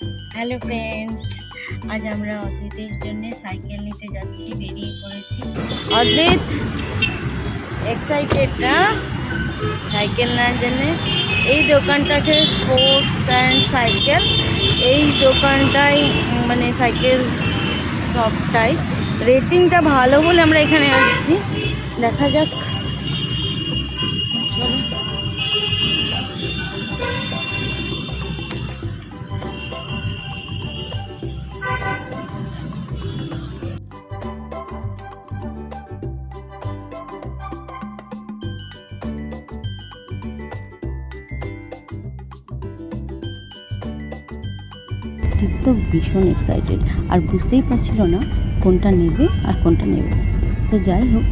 Hello friends আজ আমরা অদ্রিতের জন্য সাইকেল নিতে যাচ্ছি, বেরিয়ে পড়েছি। অদ্রিত এক্সাইটেড না? সাইকেল নেওয়ার জন্য। এই দোকানটা আছে স্পোর্টস অ্যান্ড সাইকেল এই দোকানটাই মানে সাইকেল সবটাই রেটিংটা ভালো বলে আমরা এখানে আসছি। দেখা যাক। তো ভীষণ এক্সাইটেড আর বুঝতেই পারছিল না কোনটা নেবে আর কোনটা নেবে না। তো যাই হোক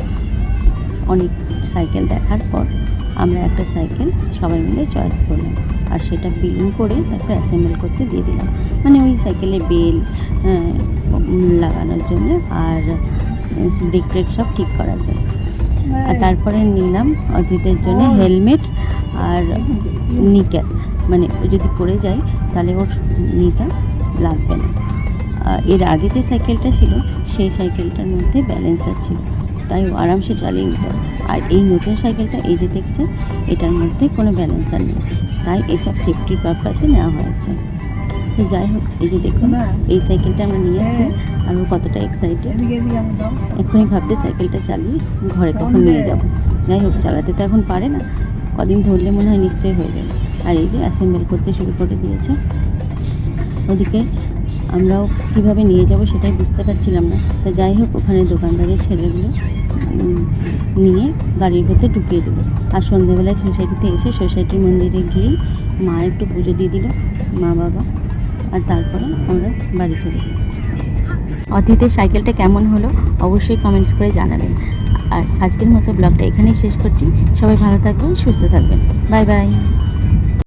অনেক সাইকেল দেখার পর আমরা একটা সাইকেল সবাই মিলে চয়েস করলাম। আর সেটা বিলিং করে তারপর অ্যাসেম্বল করতে দিয়ে দিলাম। মানে ওই সাইকেলে বেল লাগানোর জন্য আর ব্রেক ব্রেক সব ঠিক করার জন্য। আর তারপরে নিলাম অতিথের জন্য হেলমেট আর নিক্যাপ মানে ও যদি পড়ে যায় তাহলে ওর নিটা লাগবে না। আর এর আগে যে সাইকেলটা ছিল সেই সাইকেলটার মধ্যে ব্যালেন্সার ছিল। তাই ও আরামসে চালিয়ে নিত আর এই নতুন সাইকেলটা এই যে দেখছেন এটার মধ্যে কোনো ব্যালেন্সার নেই। তাই এসব সেফটির পারপাসে নেওয়া হয়েছে। তো যাই হোক এই যে দেখুন এই সাইকেলটা আমরা নিয়েছি আর ও কতটা এক্সাইটেড এক্ষুনি ভাবছে সাইকেলটা চালিয়ে ঘরে কখন নিয়ে যাব। যাই হোক চালাতে তো এখন পারে না। কদিন ধরলে মনে হয় নিশ্চয়ই হয়ে যাবে। আর এই যে অ্যাসেম্বল করতে শুরু করে দিয়েছে। ওদিকে আমরাও কীভাবে নিয়ে যাব সেটাই বুঝতে পারছিলাম না। তো যাই হোক, ওখানে দোকানদারের ছেলেগুলো নিয়ে গাড়ির ভেতরে ঢুকিয়ে দিল। আর সন্ধ্যেবেলায় সোসাইটিতে এসে সোসাইটির মন্দিরে গিয়েই মা একটু পুজো দিয়ে দিল, মা বাবা। আর তারপরে আমরা বাড়ি চলে এসেছি। অতীতের সাইকেলটা কেমন হলো? অবশ্যই কমেন্টস করে জানাবেন। আর আজকের মতো ব্লগটা এখানেই শেষ করছি। সবাই ভালো থাকবেন সুস্থ থাকবেন। Bye bye.